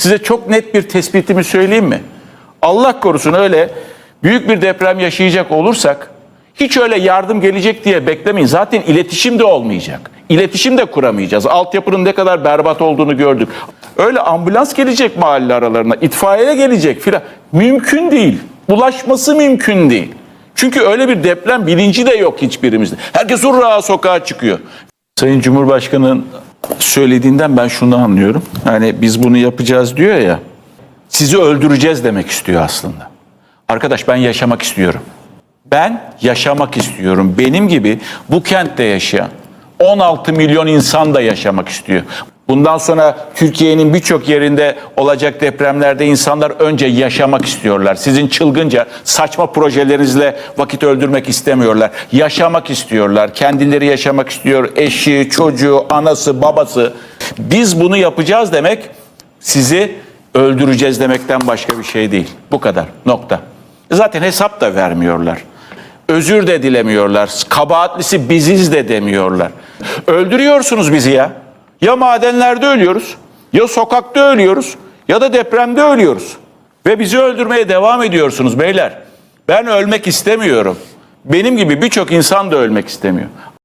Size çok net bir tespitimi söyleyeyim mi? Allah korusun öyle büyük bir deprem yaşayacak olursak hiç öyle yardım gelecek diye beklemeyin. Zaten iletişim de olmayacak. İletişim de kuramayacağız. Altyapının ne kadar berbat olduğunu gördük. Öyle ambulans gelecek mahalle aralarına, itfaiye gelecek filan. Mümkün değil. Ulaşması mümkün değil. Çünkü öyle bir deprem bilinci de yok hiçbirimizde. Herkes hurra sokağa çıkıyor. Sayın Cumhurbaşkanı'nın söylediğinden ben şunu anlıyorum. Hani biz bunu yapacağız diyor ya. Sizi öldüreceğiz demek istiyor aslında. Arkadaş ben yaşamak istiyorum. Ben yaşamak istiyorum. Benim gibi bu kentte yaşayan 16 milyon insan da yaşamak istiyor. Bundan sonra Türkiye'nin birçok yerinde olacak depremlerde insanlar önce yaşamak istiyorlar. Sizin çılgınca saçma projelerinizle vakit öldürmek istemiyorlar. Yaşamak istiyorlar. Kendileri yaşamak istiyor. Eşi, çocuğu, anası, babası. Biz bunu yapacağız demek sizi öldüreceğiz demekten başka bir şey değil. Bu kadar. Nokta. Zaten hesap da vermiyorlar. Özür de dilemiyorlar. Kabahatlisi biziz de demiyorlar. Öldürüyorsunuz bizi ya. Ya madenlerde ölüyoruz, ya sokakta ölüyoruz, ya da depremde ölüyoruz. Ve bizi öldürmeye devam ediyorsunuz beyler. Ben ölmek istemiyorum. Benim gibi birçok insan da ölmek istemiyor.